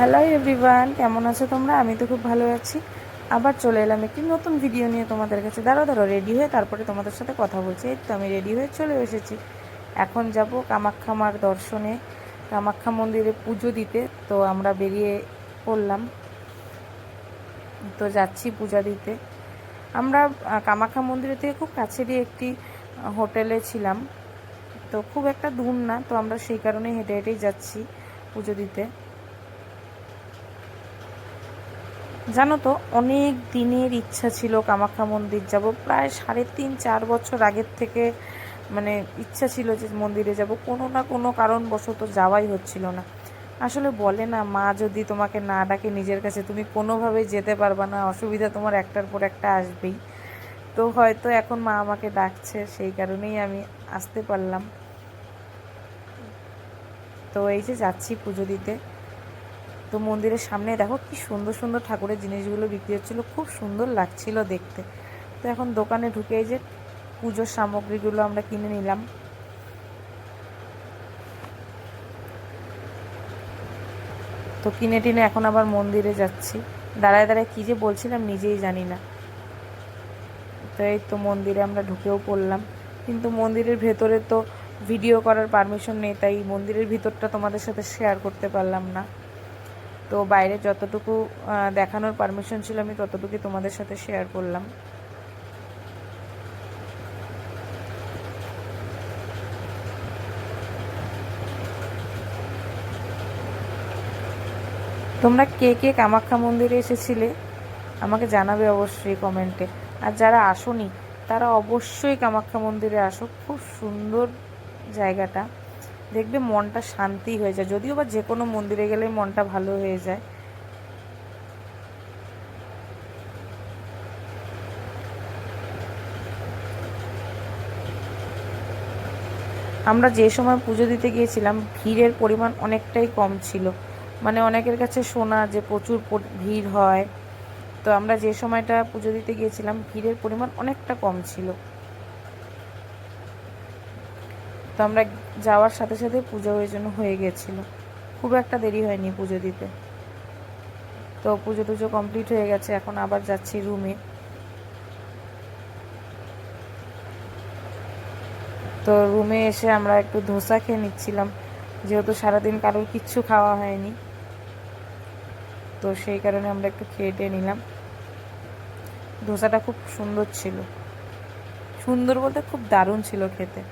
Hello everyone কেমন আছো তোমরা? আমি তো খুব ভালো আছি। আবার চলে এলাম একটি নতুন ভিডিও নিয়ে তোমাদের কাছে। দাঁড়ো দাঁড়ো রেডি হয়ে তারপরে তোমাদের সাথে কথা বলছি। এই তো আমি রেডি হয়ে চলে এসেছি। এখন যাব কামাখ্যা মার দর্শনে, কামাখ্যা মন্দিরে পুজো দিতে। তো আমরা বেরিয়ে পড়লাম। তো যাচ্ছি পূজা দিতে। আমরা কামাখ্যা মন্দিরের থেকে খুব কাছেরই একটি হোটেলে ছিলাম। তো খুব একটা দূর না, তো আমরা সেই কারণে হেঁটে হেঁটেই যাচ্ছি পুজো দিতে। জানো তো, অনেক দিনের ইচ্ছা ছিল কামাখ্যা মন্দির যাব। প্রায় সাড়ে তিন, চার বছর আগের থেকে মানে ইচ্ছা ছিল যে মন্দিরে যাব। কোনো না কোনো কারণবশত যাওয়াই হচ্ছিল না। আসলে বলে না, মা যদি তোমাকে না ডাকে নিজের কাছে, তুমি কোনোভাবেই যেতে পারবা না। অসুবিধা তোমার একটার পর একটা আসবেই। তো হয়তো এখন মা আমাকে ডাকছে, সেই কারণেই আমি আসতে পারলাম। তো এই যে যাচ্ছি পুজো দিতে। তো মন্দিরের সামনে দেখো কি সুন্দর সুন্দর ঠাকুরের জিনিসগুলো বিক্রি হচ্ছিল, খুব সুন্দর লাগছিল দেখতে। তো এখন দোকানে ঢুকে এই যে পুজোর সামগ্রীগুলো আমরা কিনে নিলাম। তো কিনে টিনে এখন আবার মন্দিরে যাচ্ছি। দাঁড়ায় দাঁড়ায় কী যে বলছিলাম নিজেই জানি না। তো এই তো মন্দিরে আমরা ঢুকেও পড়লাম। কিন্তু মন্দিরের ভেতরে তো ভিডিও করার পারমিশন নেই, তাই মন্দিরের ভিতরটা তোমাদের সাথে শেয়ার করতে পারলাম না। তো বাইরে যতটুকু দেখানোর পারমিশন ছিল, আমি ততটুকুই তোমাদের সাথে শেয়ার করলাম। তোমরা কে কে কামাখ্যা মন্দিরে এসেছিলে, আমাকে জানাবে অবশ্যই কমেন্টে আর যারা আসোনি, তারা অবশ্যই কামাখ্যা মন্দিরে আসো। খুব সুন্দর জায়গাটা। দেখবে মনটা শান্তি হয়ে যায়। যদিও বা যে কোনো মন্দিরে গেলে মনটা ভালো হয়ে যায়। আমরা যে সময় পুজো দিতে গিয়েছিলাম, ভিড়ের পরিমাণ অনেকটাই কম ছিল। মানে অনেকের কাছে শোনা যে প্রচুর ভিড় হয়। তো আমরা যে সময়টা পুজো দিতে গিয়েছিলাম, ভিড়ের পরিমাণ অনেকটা কম ছিল। তো আমরা যাওয়ার সাথে সাথে পুজো ওই জন্য হয়ে গেছিল। খুব একটা দেরি হয়নি পুজো দিতে। তো পুজো টুজো কমপ্লিট হয়ে গেছে, এখন আবার যাচ্ছি রুমে তো রুমে এসে আমরা একটু ধোসা খেয়ে নিচ্ছিলাম, যেহেতু সারাদিন কারোর কিচ্ছু খাওয়া হয়নি। তো সেই কারণে আমরা একটু খেয়ে টেয়ে নিলাম। ধোসাটা খুব সুন্দর ছিল। সুন্দর বলতে খুব দারুণ ছিল খেতে।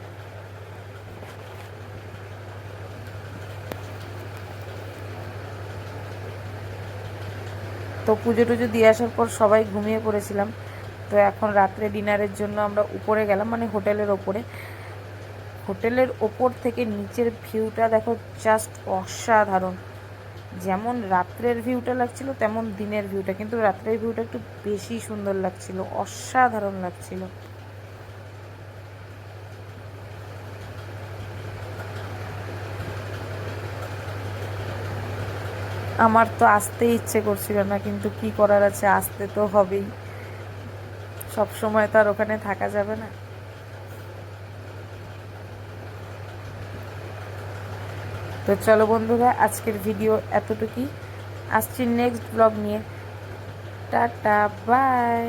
তো পুজো টুজো দিয়ে আসার পর সবাই ঘুমিয়ে পড়েছিলাম। তো এখন রাত্রে ডিনারের জন্য আমরা উপরে গেলাম মানে হোটেলের ওপরে। হোটেলের ওপর থেকে নিচের ভিউটা দেখো জাস্ট অসাধারণ। যেমন রাত্রের ভিউটা লাগছিল, তেমন দিনের ভিউটা। কিন্তু রাত্রের ভিউটা একটু বেশি সুন্দর লাগছিল, অসাধারণ লাগছিল। আমার তো আসতে ইচ্ছে করছিল না, কিন্তু কি করার আছে? আসতে তো হবেই। সব সময় তো আর ওখানে থাকা যাবে না। তো চলো বন্ধুরা, আজকের ভিডিও এতটুকুই। আসছি নেক্সট ব্লগ নিয়ে। Ta ta bye